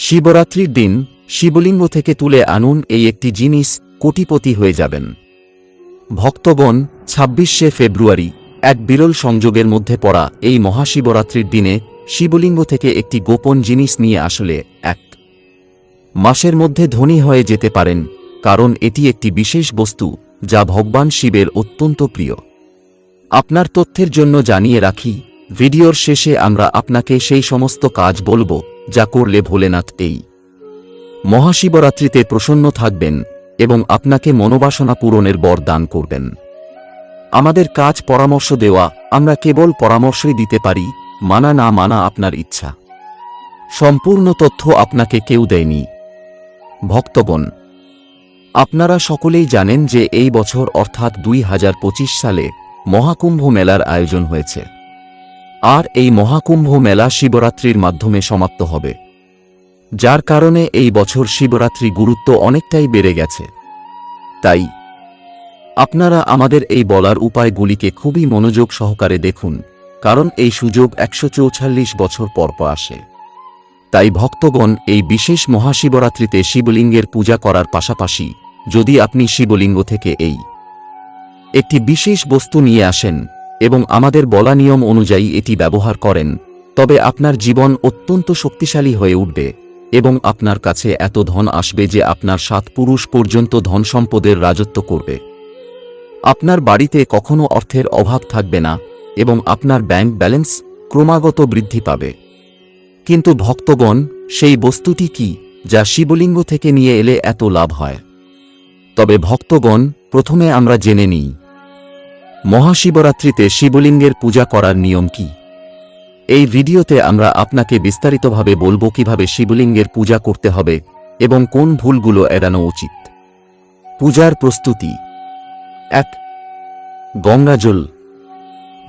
শিবরাত্রির দিন শিবলিঙ্গ থেকে তুলে আনুন এই একটি জিনিস, কোটিপতি হয়ে যাবেন। ভক্তগণ, ছাব্বিশে ফেব্রুয়ারি, এক বিরল সংযোগের মধ্যে পড়া এই মহাশিবরাত্রির দিনে শিবলিঙ্গ থেকে একটি গোপন জিনিস নিয়ে আসলে এক। মাসের মধ্যে ধনী হয়ে যেতে পারেন, কারণ এটি একটি বিশেষ বস্তু, যা ভগবান শিবের অত্যন্ত প্রিয়। আপনার তথ্যের জন্য জানিয়ে রাখি, ভিডিওর শেষে আমরা আপনাকে সেই সমস্ত কাজ বলব। যা করলে ভোলেনাথ এই। মহাশিবরাত্রিতে প্রসন্ন থাকবেন এবং আপনাকে মনোবাসনা পূরণের বর দান করবেন। আমাদের কাজ পরামর্শ দেওয়া, আমরা কেবল পরামর্শই দিতে পারি, মানা না মানা আপনার ইচ্ছা। সম্পূর্ণ তথ্য আপনাকে কেউ দেয়নি। ভক্তগণ, আপনারা সকলেই জানেন যে এই বছর অর্থাৎ দুই হাজার পঁচিশ সালে মহাকুম্ভ মেলার আয়োজন হয়েছে। আর এই মহাকুম্ভ মেলা শিবরাত্রির মাধ্যমে সমাপ্ত হবে। যার কারণে এই বছর শিবরাত্রি গুরুত্ব অনেকটাই বেড়ে গেছে। তাই, আপনারা আমাদের এই বলার উপায়গুলিকে খুবই মনোযোগ সহকারে দেখুন, কারণ এই সুযোগ একশো বছর পর আসে। তাই ভক্তগণ এই বিশেষ মহাশিবরাত্রিতে শিবলিঙ্গের পূজা করার পাশাপাশি, যদি আপনি শিবলিঙ্গ থেকে এই একটি বিশেষ বস্তু নিয়ে আসেন এবং আমাদের বলা নিয়ম অনুযায়ী এটি ব্যবহার করেন, তবে আপনার জীবন অত্যন্ত শক্তিশালী হয়ে উঠবে, এবং আপনার কাছে এত ধন আসবে যে আপনার সাত পুরুষ পর্যন্ত ধন সম্পদের রাজত্ব করবে। আপনার বাড়িতে কখনো অর্থের অভাব থাকবে না, এবং আপনার ব্যাংক ব্যালেন্স ক্রমাগত বৃদ্ধি পাবে। কিন্তু ভক্তগণ, সেই বস্তুটি কি, যা শিবলিঙ্গ থেকে নিয়ে এলে এত লাভ হয়? তবে ভক্তগণ, প্রথমে আমরা জেনে নিই মহাশিবরাত্রিতে শিবলিঙ্গের পূজা করার নিয়ম কি? এই ভিডিওতে আমরা আপনাকে বিস্তারিতভাবে বলব কীভাবে শিবলিঙ্গের পূজা করতে হবে এবং কোন ভুলগুলো এড়ানো উচিত। পূজার প্রস্তুতি। এক গঙ্গাজল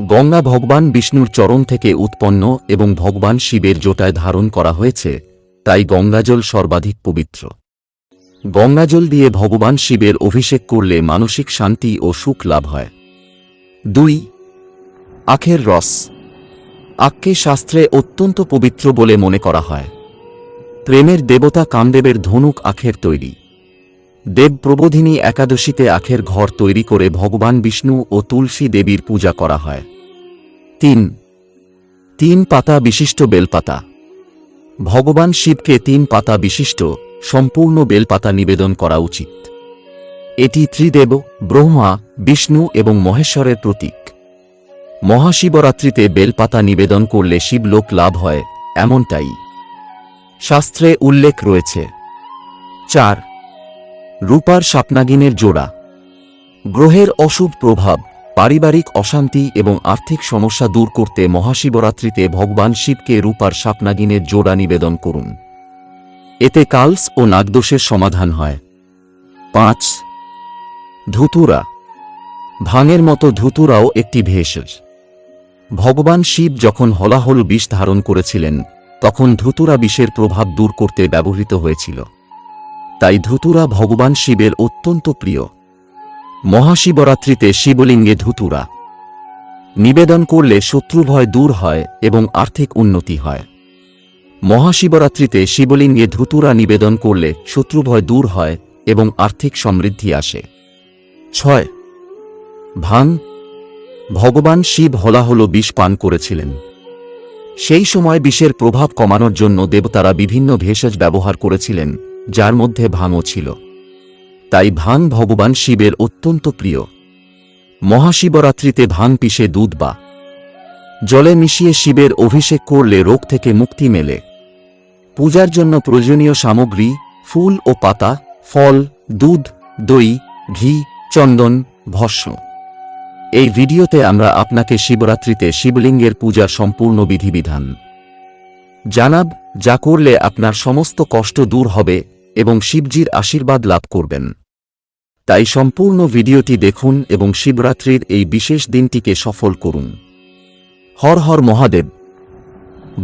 গঙ্গা ভগবান বিষ্ণুর চরণ থেকে উৎপন্ন এবং ভগবান শিবের জোটায় ধারণ করা হয়েছে, তাই গঙ্গাজল সর্বাধিক পবিত্র। গঙ্গাজল দিয়ে ভগবান শিবের অভিষেক করলে মানসিক শান্তি ও সুখ লাভ হয়। দুই, আখের রস। আখকে শাস্ত্রে অত্যন্ত পবিত্র বলে মনে করা হয়। প্রেমের দেবতা কামদেবের ধনুক আখের তৈরি। দেব প্রবোধিনী একাদশীতে আখের ঘর তৈরি করে ভগবান বিষ্ণু ও তুলসী দেবীর পূজা করা হয়। তিন তিন পাতা বিশিষ্ট বেলপাতা। ভগবান শিবকে তিন পাতা বিশিষ্ট, সম্পূর্ণ বেলপাতা নিবেদন করা উচিত। এটি ত্রিদেব, ব্রহ্মা, বিষ্ণু এবং মহেশ্বরের প্রতীক। মহাশিবরাত্রিতে বেলপাতা নিবেদন করলে শিবলোক লাভ হয়, এমনটাই। শাস্ত্রে উল্লেখ রয়েছে। চার, রূপার স্বপ্নাগিনের জোড়া। গ্রহের অশুভ প্রভাব, পারিবারিক অশান্তি এবং আর্থিক সমস্যা দূর করতে মহাশিবরাত্রিতে ভগবান শিবকে রূপার স্বপ্নাগিনের জোড়া নিবেদন করুন। এতে কালস ও নাগদোষের সমাধান হয়। পাঁচ ধুতুরা। ভাঙের মতো ধুতুরাও একটি ভেষজ। ভগবান শিব যখন হলাহল বিষ ধারণ করেছিলেন, তখন ধুতুরা বিষের প্রভাব দূর করতে ব্যবহৃত হয়েছিল। তাই ধুতুরা ভগবান শিবের অত্যন্ত প্রিয়। মহাশিবরাত্রিতে শিবলিঙ্গে ধুতুরা। নিবেদন করলে শত্রুভয় দূর হয় এবং আর্থিক উন্নতি হয়। মহাশিবরাত্রিতে শিবলিঙ্গে ধুতুরা নিবেদন করলে শত্রুভয় দূর হয় এবং আর্থিক সমৃদ্ধি আসে। ছয়। ভাং ভগবান শিব হলাহল বিষ পান করেছিলেন। সেই সময় বিষের প্রভাব কমানোর জন্য দেবতারা বিভিন্ন ভেষজ ব্যবহার করেছিলেন, যার মধ্যে ভাঙও ছিল। তাই ভাং ভগবান শিবের অত্যন্ত প্রিয়। মহাশিবরাত্রিতে ভাং পিষে দুধ বা জলে মিশিয়ে শিবের অভিষেক করলে রোগ থেকে মুক্তি মেলে। পূজার জন্য প্রয়োজনীয় সামগ্রী, ফুল ও পাতা, ফল, দুধ, দই, ঘি চন্দন, ভস্ম। এই ভিডিওতে আমরা আপনাকে শিবরাত্রিতে শিবলিঙ্গের পূজার সম্পূর্ণ বিধিবিধান। জানাব, যা করলে আপনার সমস্ত কষ্ট দূর হবে এবং শিবজির আশীর্বাদ লাভ করবেন। তাই সম্পূর্ণ ভিডিওটি দেখুন এবং শিবরাত্রির এই বিশেষ দিনটিকে সফল করুন। হর হর মহাদেব।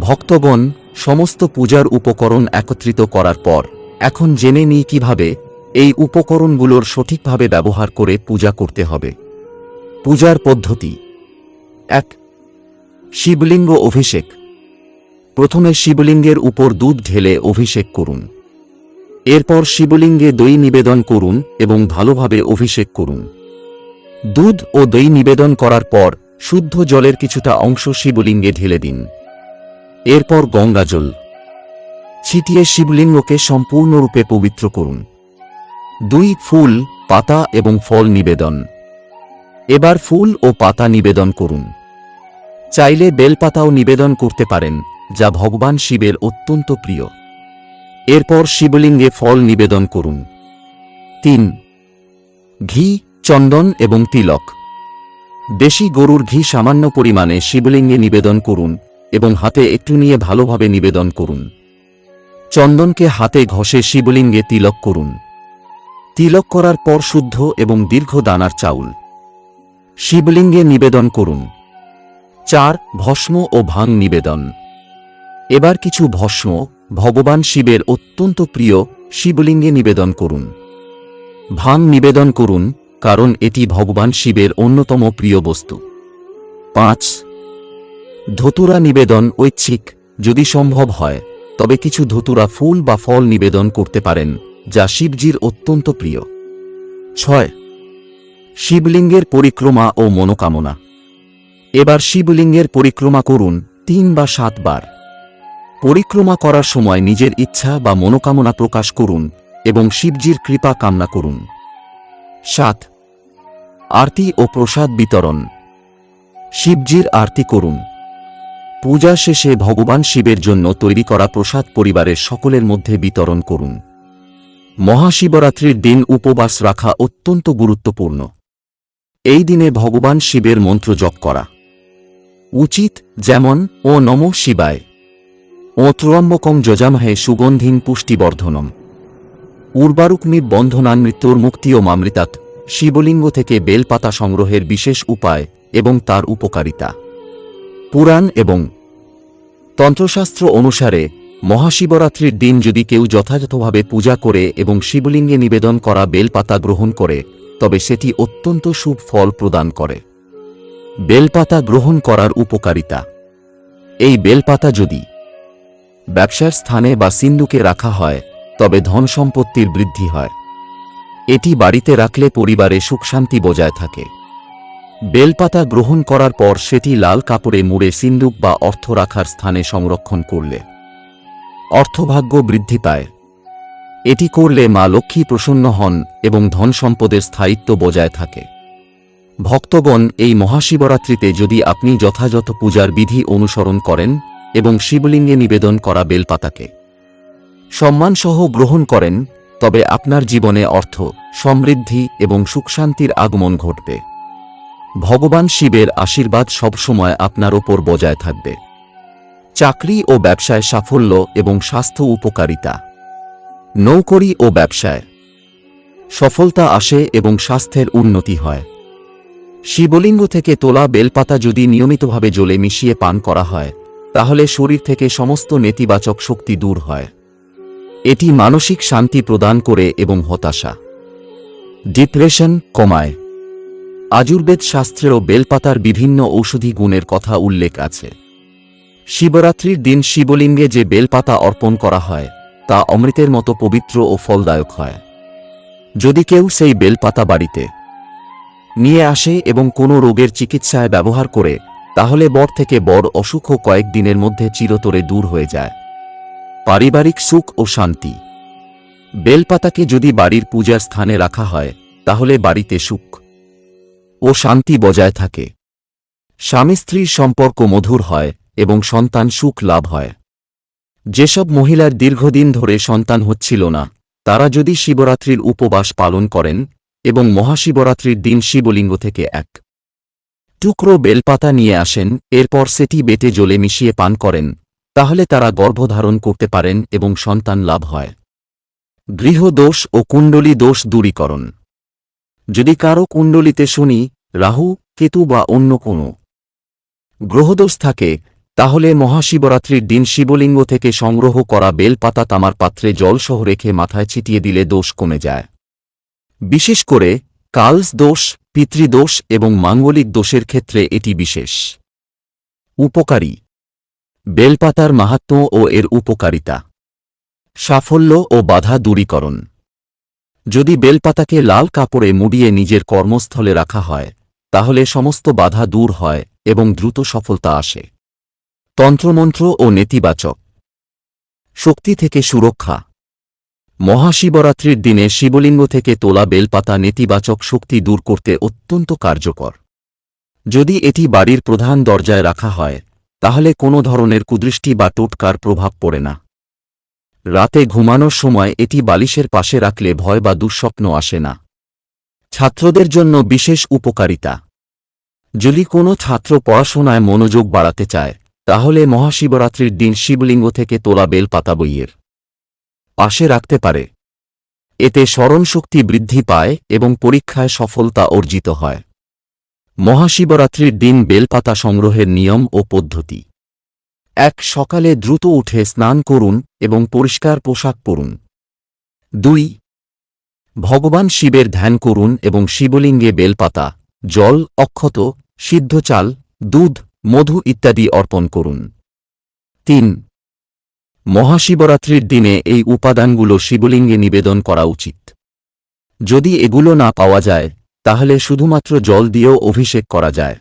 ভক্তগণ, সমস্ত পূজার উপকরণ একত্রিত করার পর, এখন জেনে নিই কীভাবে এই উপকরণগুলোর সঠিকভাবে ব্যবহার করে পূজা করতে হবে। পূজার পদ্ধতি। এক, শিবলিঙ্গ অভিষেক। প্রথমে শিবলিঙ্গের উপর দুধ ঢেলে অভিষেক করুন। এরপর শিবলিঙ্গে দই নিবেদন করুন এবং ভালোভাবে অভিষেক করুন। দুধ ও দই নিবেদন করার পর শুদ্ধ জলের কিছুটা অংশ শিবলিঙ্গে ঢেলে দিন। এরপর গঙ্গাজল। ছিটিয়ে শিবলিঙ্গকে সম্পূর্ণরূপে পবিত্র করুন। দুই ফুল, পাতা এবং ফল নিবেদন। এবার ফুল ও পাতা নিবেদন করুন। চাইলে বেলপাতাও নিবেদন করতে পারেন, যা ভগবান শিবের অত্যন্ত প্রিয়। এরপর শিবলিঙ্গে ফল নিবেদন করুন। তিন, ঘি, চন্দন এবং তিলক। দেশি গরুর ঘি সামান্য পরিমাণে শিবলিঙ্গে নিবেদন করুন এবং হাতে একটু নিয়ে ভালোভাবে নিবেদন করুন। চন্দনকে হাতে ঘষে শিবলিঙ্গে তিলক করুন। তিলক করার পর শুদ্ধ এবং দীর্ঘ দানার চাউল। শিবলিঙ্গে নিবেদন করুন। চার, ভস্ম ও ভাং নিবেদন। এবার কিছু ভস্ম, ভগবান শিবের অত্যন্ত প্রিয়, শিবলিঙ্গে নিবেদন করুন। ভাং নিবেদন করুন, কারণ এটি ভগবান শিবের অন্যতম প্রিয় বস্তু। পাঁচ, ধতুরা নিবেদন ঐচ্ছিক, যদি সম্ভব হয়, তবে কিছু ধতুরা ফুল বা ফল নিবেদন করতে পারেন। যা শিবজির অত্যন্ত প্রিয়। ছয়, শিবলিঙ্গের পরিক্রমা ও মনোকামনা। এবার শিবলিঙ্গের পরিক্রমা করুন তিন বা সাতবার পরিক্রমা করার সময় নিজের ইচ্ছা বা মনোকামনা প্রকাশ করুন এবং শিবজির কৃপা কামনা করুন। সাত, আরতি ও প্রসাদ বিতরণ। শিবজির আরতি করুন। পূজা শেষে ভগবান শিবের জন্য তৈরি করা প্রসাদ পরিবারের সকলের মধ্যে বিতরণ করুন। মহাশিবরাত্রির দিন উপবাস রাখা অত্যন্ত গুরুত্বপূর্ণ। এই দিনে ভগবান শিবের মন্ত্র জপ করা। উচিত যেমন, ও নম শিবায়। ও ত্রয়ম্বকম যজামহে সুগন্ধিং পুষ্টিবর্ধনম। উর্বারুকমি বন্ধনান মৃত্যুর মুক্তি ও মামৃতাত শিবলিঙ্গ থেকে বেলপাতা সংগ্রহের বিশেষ উপায় এবং তার উপকারিতা। পুরাণ এবং তন্ত্রশাস্ত্র অনুসারে মহাশিবরাত্রির দিন যদি কেউ যথাযথভাবে পূজা করে এবং শিবলিঙ্গে নিবেদন করা বেলপাতা গ্রহণ করে, তবে সেটি অত্যন্ত শুভ ফল প্রদান করে। বেলপাতা গ্রহণ করার উপকারিতা। এই বেলপাতা যদি ব্যবসার স্থানে বা সিন্ধুকে রাখা হয়, তবে ধন সম্পত্তির বৃদ্ধি হয়। এটি বাড়িতে রাখলে পরিবারে সুখশান্তি বজায় থাকে। বেলপাতা গ্রহণ করার পর সেটি লাল কাপড়ে মুড়ে সিন্দুক বা অর্থ রাখার স্থানে সংরক্ষণ করলে। অর্থভাগ্য বৃদ্ধি পায়। এটি করলে মা লক্ষ্মী প্রসন্ন হন এবং ধন সম্পদের স্থায়িত্ব বজায় থাকে। ভক্তগণ, এই মহাশিবরাত্রিতে যদি আপনি যথাযথ পূজার বিধি অনুসরণ করেন এবং শিবলিঙ্গে নিবেদন করা বেলপাতাকে সম্মানসহ গ্রহণ করেন, তবে আপনার জীবনে অর্থ, সমৃদ্ধি এবং সুখশান্তির আগমন ঘটবে। ভগবান শিবের আশীর্বাদ সবসময় আপনার ওপর বজায় থাকবে। চাকরি ও ব্যবসায় সাফল্য এবং স্বাস্থ্য উপকারিতা। নৌকরি ও ব্যবসায়। সফলতা আসে এবং স্বাস্থ্যের উন্নতি হয়। শিবলিঙ্গ থেকে তোলা বেলপাতা যদি নিয়মিতভাবে জলে মিশিয়ে পান করা হয়, তাহলে শরীর থেকে সমস্ত নেতিবাচক শক্তি দূর হয়। এটি মানসিক শান্তি প্রদান করে এবং হতাশা। ডিপ্রেশন কমায়। আজুর্বেদ শাস্ত্রেও বেলপাতার বিভিন্ন ঔষধি গুণের কথা উল্লেখ আছে। শিবরাত্রির দিন শিবলিঙ্গে যে বেলপাতা অর্পণ করা হয়, তা অমৃতের মতো পবিত্র ও ফলদায়ক হয়। যদি কেউ সেই বেলপাতা বাড়িতে নিয়ে আসে এবং কোনো রোগের চিকিৎসায় ব্যবহার করে, তাহলে বর থেকে বড় অসুখও কয়েকদিনের মধ্যে চিরতরে দূর হয়ে যায়। পারিবারিক সুখ ও শান্তি। বেলপাতাকে যদি বাড়ির পূজার স্থানে রাখা হয়, তাহলে বাড়িতে সুখ ও শান্তি বজায় থাকে। স্বামী স্ত্রীর সম্পর্ক মধুর হয় এবং সন্তান সুখ লাভ হয়। যেসব মহিলার দীর্ঘদিন ধরে সন্তান হচ্ছিল না, তারা যদি শিবরাত্রির উপবাস পালন করেন এবং মহাশিবরাত্রির দিন শিবলিঙ্গ থেকে এক টুকরো বেলপাতা নিয়ে আসেন, এরপর সেটি বেটে জলে মিশিয়ে পান করেন, তাহলে তারা গর্ভধারণ করতে পারেন এবং সন্তান লাভ হয়। গৃহদোষ ও কুণ্ডলী দোষ দূরীকরণ। যদি কারও কুণ্ডলিতে শনি, রাহু, কেতু বা অন্য কোনো গ্রহদোষ থাকে তাহলে মহাশিবরাত্রির দিন শিবলিঙ্গ থেকে সংগ্রহ করা বেলপাতা তামার পাত্রে জলসহ রেখে মাথায় ছিটিয়ে দিলে দোষ কমে যায়। বিশেষ করে কালস দোষ পিতৃদোষ এবং মাঙ্গলিক দোষের ক্ষেত্রে এটি বিশেষ। উপকারী। বেলপাতার মাহাত্ম্য ও এর উপকারিতা। সাফল্য ও বাধা দূরীকরণ। যদি বেলপাতাকে লাল কাপড়ে মুড়িয়ে নিজের কর্মস্থলে রাখা হয়, তাহলে সমস্ত বাধা দূর হয় এবং দ্রুত সফলতা আসে। তন্ত্রমন্ত্র ও নেতিবাচক। শক্তি থেকে সুরক্ষা। মহাশিবরাত্রির দিনে শিবলিঙ্গ থেকে তোলা বেলপাতা নেতিবাচক শক্তি দূর করতে অত্যন্ত কার্যকর। যদি এটি বাড়ির প্রধান দরজায় রাখা হয়, তাহলে কোনো ধরনের কুদৃষ্টি বা টোটকার প্রভাব পড়ে না। রাতে ঘুমানোর সময় এটি বালিশের পাশে রাখলে ভয় বা দুঃস্বপ্ন আসে না। ছাত্রদের জন্য বিশেষ উপকারিতা। যদি কোনো ছাত্র পড়াশোনায় মনোযোগ বাড়াতে চায় তাহলে মহাশিবরাত্রির দিন শিবলিঙ্গ থেকে তোলা বেলপাতা বইয়ের পাশে রাখতে পারে। এতে স্মরণশক্তি বৃদ্ধি পায় এবং পরীক্ষায় সফলতা অর্জিত হয়। মহাশিবরাত্রির দিন বেলপাতা সংগ্রহের নিয়ম ও পদ্ধতি। এক, সকালে দ্রুত উঠে স্নান করুন এবং পরিষ্কার পোশাক পরুন। দুই, ভগবান শিবের ধ্যান করুন এবং শিবলিঙ্গে বেলপাতা, জল, অক্ষত সিদ্ধ চাল দুধ মধু ইত্যাদি অর্পণ করুন। তিন, মহাশিবরাত্রির দিনে এই উপাদানগুলো শিবলিঙ্গে নিবেদন করা উচিত। যদি এগুলো না পাওয়া যায়, তাহলে শুধুমাত্র জল দিয়েও অভিষেক করা যায়।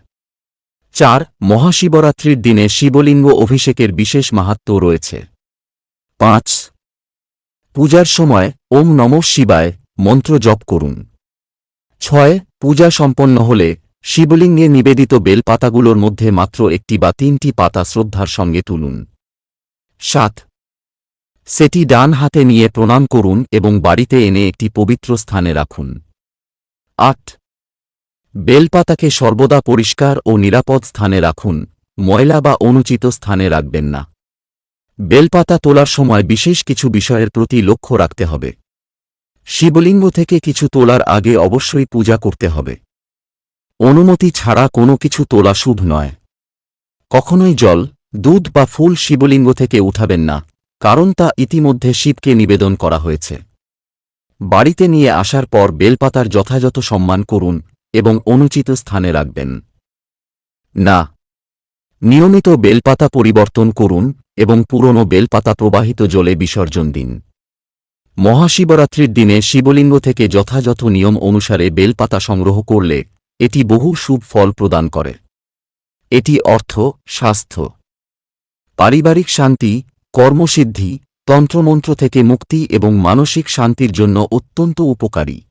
চার, মহাশিবরাত্রির দিনে শিবলিঙ্গ অভিষেকের বিশেষ মাহাত্ম্য রয়েছে। পাঁচ, পূজার সময় ওম নম শিবায় মন্ত্র জপ করুন। ছয়, পূজা সম্পন্ন হলে শিবলিঙ্গে নিবেদিত বেলপাতাগুলোর মধ্যে মাত্র একটি বা তিনটি পাতা শ্রদ্ধার সঙ্গে তুলুন। সাত। সেটি ডান হাতে নিয়ে প্রণাম করুন এবং বাড়িতে এনে একটি পবিত্র স্থানে রাখুন। আট। বেলপাতাকে সর্বদা পরিষ্কার ও নিরাপদ স্থানে রাখুন, ময়লা বা অনুচিত স্থানে রাখবেন না। বেলপাতা তোলার সময় বিশেষ কিছু বিষয়ের প্রতি লক্ষ্য রাখতে হবে। শিবলিঙ্গ থেকে কিছু তোলার আগে অবশ্যই পূজা করতে হবে। অনুমতি ছাড়া কোনো কিছু তোলা শুভ নয়। কখনোই জল, দুধ বা ফুল শিবলিঙ্গ থেকে উঠাবেন না, কারণ তা ইতিমধ্যে শিবকে নিবেদন করা হয়েছে। বাড়িতে নিয়ে আসার পর বেলপাতার যথাযথ সম্মান করুন এবং অনুচিত স্থানে রাখবেন। না। নিয়মিত বেলপাতা পরিবর্তন করুন এবং পুরনো বেলপাতা প্রবাহিত জলে বিসর্জন দিন। মহাশিবরাত্রির দিনে শিবলিঙ্গ থেকে যথাযথ নিয়ম অনুসারে বেলপাতা সংগ্রহ করলে এটি বহু শুভ ফল প্রদান করে। এটি অর্থ, স্বাস্থ্য। পারিবারিক শান্তি, কর্মসিদ্ধি, তন্ত্রমন্ত্র থেকে মুক্তি এবং মানসিক শান্তির জন্য অত্যন্ত উপকারী।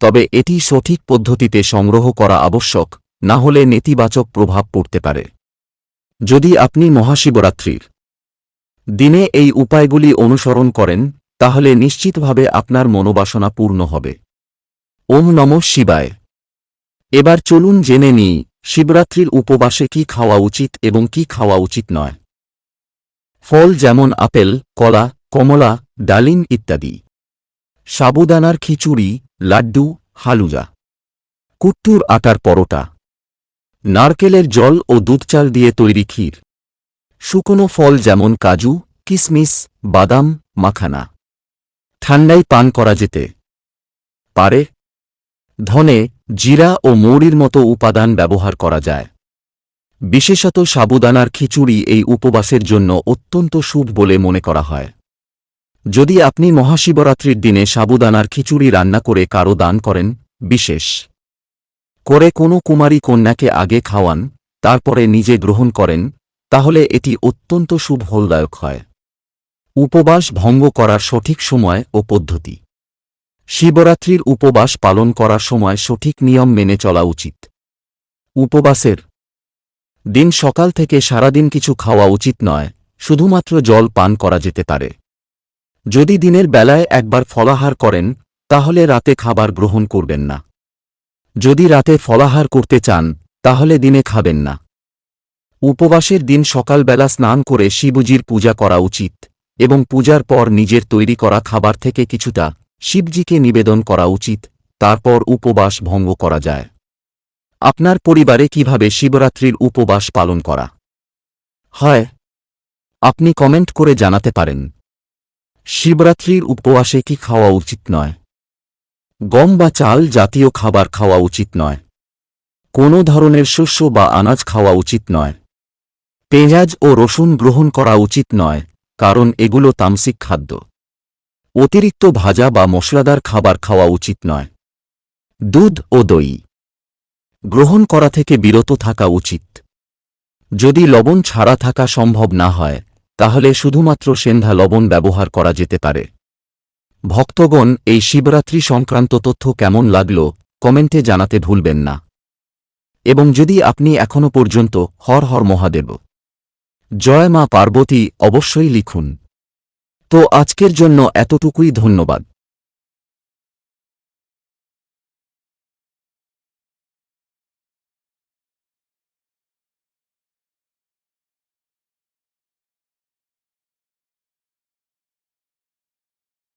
তবে এটি সঠিক পদ্ধতিতে সংগ্রহ করা আবশ্যক, না হলে নেতিবাচক প্রভাব পড়তে পারে। যদি আপনি মহাশিবরাত্রির দিনে এই উপায়গুলি অনুসরণ করেন, তাহলে নিশ্চিতভাবে আপনার মনোবাসনা পূর্ণ হবে। ওম নম শিবায়। এবার চলুন জেনে নিই, শিবরাত্রির উপবাসে কি খাওয়া উচিত এবং কি খাওয়া উচিত নয়। ফল যেমন আপেল, কলা, কমলা, ডালিম ইত্যাদি। সাবুদানার খিচুড়ি, লাড্ডু, হালুজা। কুট্টুর আটার পরোটা। নারকেলের জল ও দুধচাল দিয়ে তৈরি ক্ষীর। শুকনো ফল যেমন কাজু, কিসমিস, বাদাম, মাখানা। ঠান্ডায় পান করা যেতে পারে। ধনে, জিরা ও মৌরির মতো উপাদান ব্যবহার করা যায়। বিশেষত সাবুদানার খিচুড়ি এই উপবাসের জন্য অত্যন্ত শুভ বলে মনে করা হয়। যদি আপনি মহাশিবরাত্রির দিনে সাবুদানার খিচুড়ি রান্না করে কারও দান করেন, বিশেষ করে কোনো কুমারী কন্যাকে আগে খাওয়ান, তারপরে নিজে গ্রহণ করেন, তাহলে এটি অত্যন্ত শুভ হয়। উপবাস ভঙ্গ করার সঠিক সময় ও পদ্ধতি। শিবরাত্রির উপবাস পালন করার সময় সঠিক নিয়ম মেনে চলা উচিত। উপবাসের দিন সকাল থেকে সারাদিন কিছু খাওয়া উচিত নয়, শুধুমাত্র জল পান করা যেতে পারে। যদি দিনের বেলায় একবার ফলাহার করেন, তাহলে রাতে খাবার গ্রহণ করবেন না। যদি রাতে ফলাহার করতে চান, তাহলে দিনে খাবেন না। উপবাসের দিন সকালবেলা স্নান করে শিবজির পূজা করা উচিত এবং পূজার পর নিজের তৈরি করা খাবার থেকে কিছুটা শিবজিকে নিবেদন করা উচিত, তারপর উপবাস ভঙ্গ করা যায়। আপনার পরিবারে কীভাবে শিবরাত্রির উপবাস পালন করা? হয়। আপনি কমেন্ট করে জানাতে পারেন। শিবরাত্রির উপবাসে কি খাওয়া উচিত নয়? গম বা চাল জাতীয় খাবার খাওয়া উচিত নয়। কোনো ধরনের শস্য বা আনাজ খাওয়া উচিত নয়। পেঁয়াজ ও রসুন গ্রহণ করা উচিত নয়, কারণ এগুলো তামসিক খাদ্য। অতিরিক্ত ভাজা বা মশলাদার খাবার খাওয়া উচিত নয়। দুধ ও দই। গ্রহণ করা থেকে বিরত থাকা উচিত। যদি লবণ ছাড়া থাকা সম্ভব না হয়, তাহলে শুধুমাত্র সেন্ধা লবণ ব্যবহার করা যেতে পারে। ভক্তগণ, এই শিবরাত্রি সংক্রান্ত তথ্য কেমন লাগল, কমেন্টে জানাতে ভুলবেন না। এবং যদি আপনি এখনও পর্যন্ত হর হর মহাদেব, জয় মা পার্বতী অবশ্যই লিখুন। তো আজকের জন্য এতটুকুই ধন্যবাদ।